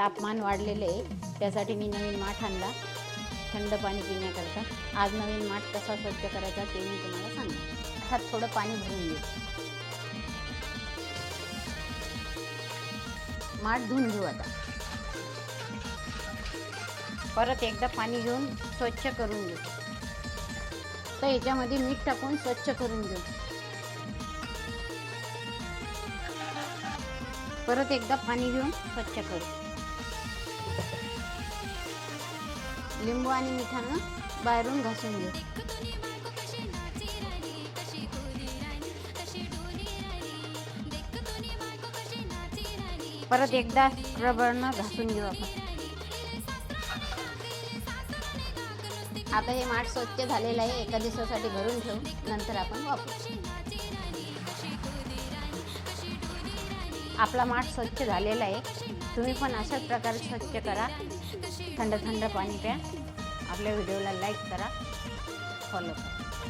तापमान वाढलेले आहे. त्यासाठी मी नवीन माठ आणला. थंड पाणी पिण्याकरता. आज नवीन माठ कसा स्वच्छ करायचा ते मी तुम्हाला सांगते. ह्यात थोडं पाणी भरून घेऊ. माठ धुवून घेऊ आता. परत एकदा पाणी घेऊन स्वच्छ करून घेऊ. तर याच्यामध्ये मीठ टाकून स्वच्छ करून घेऊ. परत एकदा पाणी घेऊन स्वच्छ करू. लिंबू आणि मिठानं बाहेरून घासून घेऊ परत एकदा रबरनं घासून घेऊ आपण. आता हे माठ स्वच्छ झालेलं आहे. एका दिवसासाठी भरून ठेवू. नंतर आपण वापरू. आपला माठ स्वच्छ झालेला आहे. तुम्ही पण अशाच प्रकारे स्वच्छ करा. थंड थंड पाणी प्या. आपल्या व्हिडिओला लाईक करा. फॉलो करा.